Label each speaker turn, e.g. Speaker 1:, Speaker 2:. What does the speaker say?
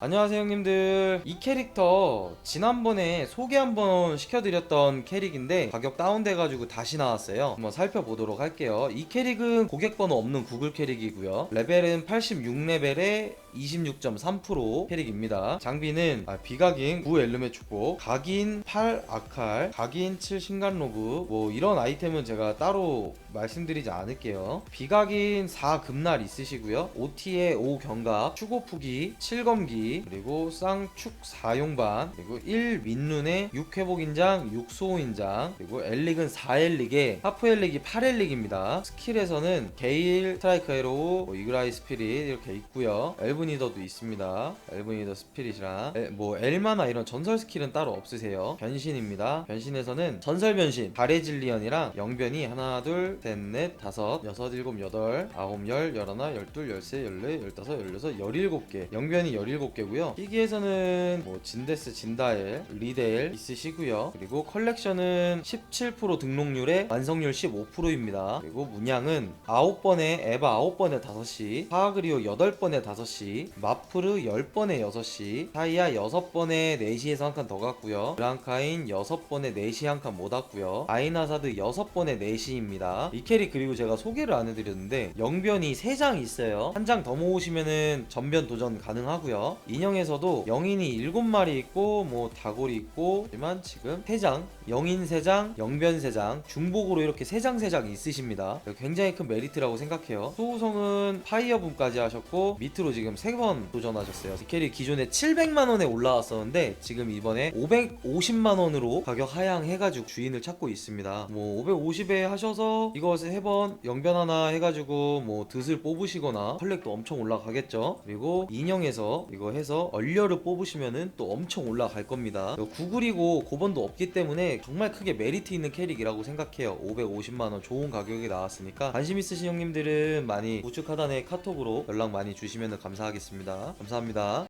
Speaker 1: 안녕하세요 형님들. 이 캐릭터 지난번에 소개 한번 시켜드렸던 캐릭인데 가격 다운돼가지고 다시 나왔어요. 한번 살펴보도록 할게요. 이 캐릭은 고객번호 없는 구글 캐릭이고요. 레벨은 86레벨에 26.3% 캐릭입니다. 장비는 아, 비각인 9 엘름의 축복 각인 8 아칼 각인 7 신간 로브 뭐 이런 아이템은 제가 따로 말씀드리지 않을게요. 비각인 4 금날 있으시고요. OT에 5 경각 추고푸기 7 검기 그리고 쌍축 4용반 그리고 1 민룬에 6 회복인장 6 소호인장 그리고 엘릭은 4 엘릭에 하프 엘릭이 8 엘릭입니다. 스킬에서는 게일 스트라이크 에로우 뭐 이그라이 스피릿 이렇게 있고요 니더도 있습니다. 엘브니더 스피릿이랑 에, 뭐 엘마나 이런 전설 스킬은 따로 없으세요. 변신입니다. 변신에서는 전설 변신 바레질리언이랑 영변이 하나 둘셋넷 다섯 여섯 일곱 여덟 아홉 열 열하나 열둘 열세 열네 열다섯 열여섯 열일곱 개. 영변이 열일곱 개고요. 희귀에서는 뭐 진데스 진다엘 리데일 있으시고요. 그리고 컬렉션은 17% 등록률에 완성률 15%입니다. 그리고 문양은 9번에 에바 9번에 5시 파그리오 8번에 5시 마프르 10번에 6시 타이아 6번에 4시에서 한 칸 더 갔고요. 브랑카인 6번에 4시 한 칸 못 왔고요. 아이나사드 6번에 4시입니다. 이 캐릭 그리고 제가 소개를 안 해드렸는데 영변이 3장 있어요. 한 장 더 모으시면은 전변 도전 가능하고요. 인형에서도 영인이 7마리 있고 뭐 다골이 있고 하지만 지금 3장 영인 3장 영변 3장 중복으로 이렇게 3장 3장 있으십니다. 굉장히 큰 메리트라고 생각해요. 소우성은 파이어분까지 하셨고 밑으로 지금 3번 도전하셨어요. 이 캐릭 기존에 700만 원에 올라왔었는데 지금 이번에 550만 원으로 가격 하향해가지고 주인을 찾고 있습니다. 뭐 550에 하셔서 이거 3번 영변 하나 해가지고 뭐 드슬 뽑으시거나 컬렉도 엄청 올라가겠죠. 그리고 인형에서 이거 해서 얼려를 뽑으시면은 또 엄청 올라갈 겁니다. 구글이고 고번도 없기 때문에 정말 크게 메리트 있는 캐릭이라고 생각해요. 550만 원 좋은 가격에 나왔으니까 관심 있으신 형님들은 많이 우측 하단에 카톡으로 연락 많이 주시면 감사하겠습니다. 감사합니다